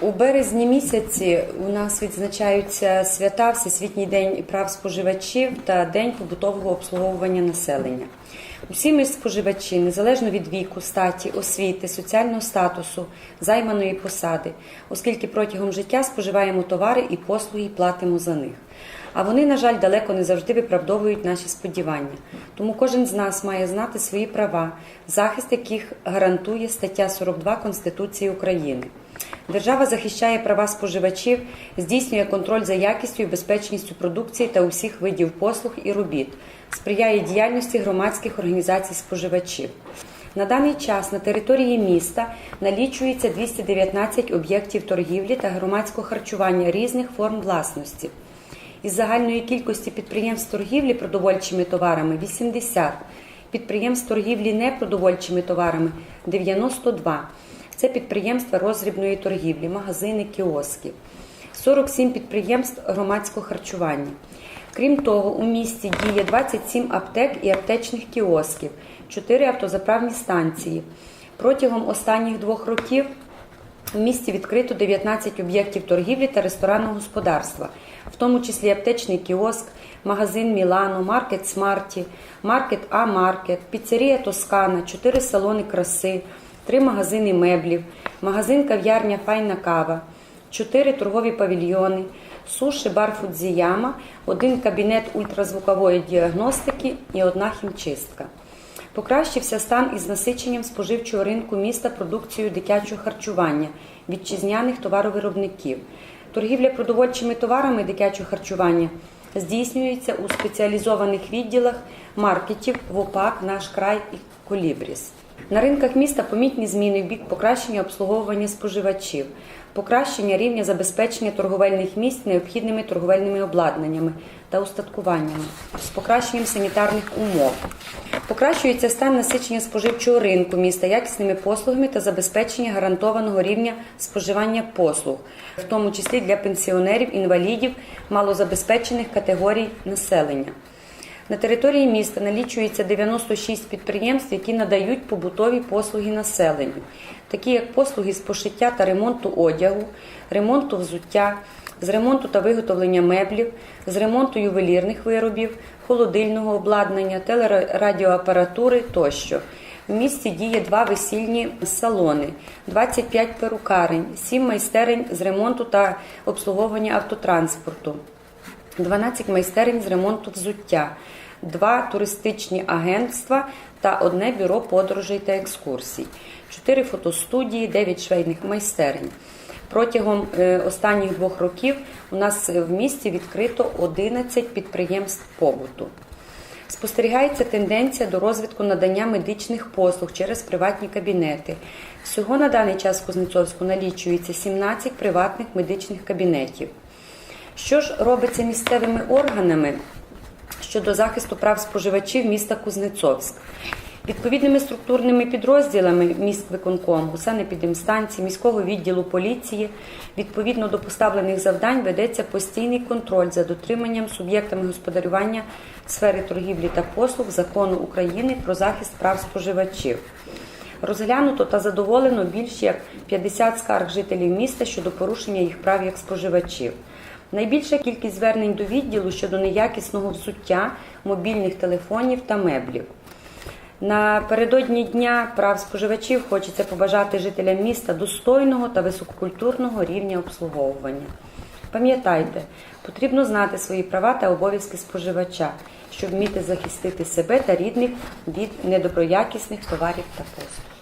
У березні місяці у нас відзначаються свята Всесвітній день прав споживачів та День побутового обслуговування населення. Усі ми споживачі, незалежно від віку, статі, освіти, соціального статусу, займаної посади, оскільки протягом життя споживаємо товари і послуги платимо за них. А вони, на жаль, далеко не завжди виправдовують наші сподівання. Тому кожен з нас має знати свої права, захист яких гарантує стаття 42 Конституції України. Держава захищає права споживачів, здійснює контроль за якістю і безпечністю продукції та усіх видів послуг і робіт, сприяє діяльності громадських організацій споживачів. На даний час на території міста налічується 219 об'єктів торгівлі та громадського харчування різних форм власності. Із загальної кількості підприємств торгівлі продовольчими товарами 80, підприємств торгівлі непродовольчими товарами 92. Це підприємства розрібної торгівлі, магазини, кіоски, 47 підприємств громадського харчування. Крім того, у місті діє 27 аптек і аптечних кіосків, 4 автозаправні станції. Протягом останніх двох років у місті відкрито 19 об'єктів торгівлі та ресторанного господарства, в тому числі аптечний кіоск, магазин Мілано, маркет Смарті, маркет А-Маркет, піцерія Тоскана, 4 салони краси, 3 магазини меблів, магазин кав'ярня Файна кава, 4 торгові павільйони, суші бар Фудзіяма, один кабінет ультразвукової діагностики і одна хімчистка. Покращився стан із насиченням споживчого ринку міста продукцією дитячого харчування вітчизняних товаровиробників. Торгівля продовольчими товарами дитячого харчування здійснюється у спеціалізованих відділах маркетів ВОПАК, Наш край і Колібріс. На ринках міста помітні зміни в бік покращення обслуговування споживачів, покращення рівня забезпечення торговельних місць необхідними торговельними обладнаннями та устаткуваннями з покращенням санітарних умов. Покращується стан насичення споживчого ринку міста якісними послугами та забезпечення гарантованого рівня споживання послуг, в тому числі для пенсіонерів, інвалідів, малозабезпечених категорій населення. На території міста налічується 96 підприємств, які надають побутові послуги населенню, такі як послуги з пошиття та ремонту одягу, ремонту взуття, з ремонту та виготовлення меблів, з ремонту ювелірних виробів, холодильного обладнання, телерадіоапаратури тощо. В місті діє два весільні салони, 25 перукарень, 7 майстерень з ремонту та обслуговування автотранспорту. 12 майстерень з ремонту взуття, два туристичні агентства та одне бюро подорожей та екскурсій, 4 фотостудії, 9 швейних майстерень. Протягом е, останніх двох років у нас в місті відкрито 11 підприємств побуту. Спостерігається тенденція до розвитку надання медичних послуг через приватні кабінети. Всього на даний час в Кузнецовську налічується 17 приватних медичних кабінетів. Що ж робиться місцевими органами щодо захисту прав споживачів міста Кузнецовськ? Відповідними структурними підрозділами міськвиконкому, санепідемстанції, міського відділу поліції, відповідно до поставлених завдань, ведеться постійний контроль за дотриманням суб'єктами господарювання сфери торгівлі та послуг закону України про захист прав споживачів. Розглянуто та задоволено більш як 50 скарг жителів міста щодо порушення їх прав як споживачів. Найбільша кількість звернень до відділу щодо неякісного взуття, мобільних телефонів та меблів. Напередодні дня прав споживачів хочеться побажати жителям міста достойного та висококультурного рівня обслуговування. Пам'ятайте, потрібно знати свої права та обов'язки споживача, щоб вміти захистити себе та рідних від недоброякісних товарів та послуг.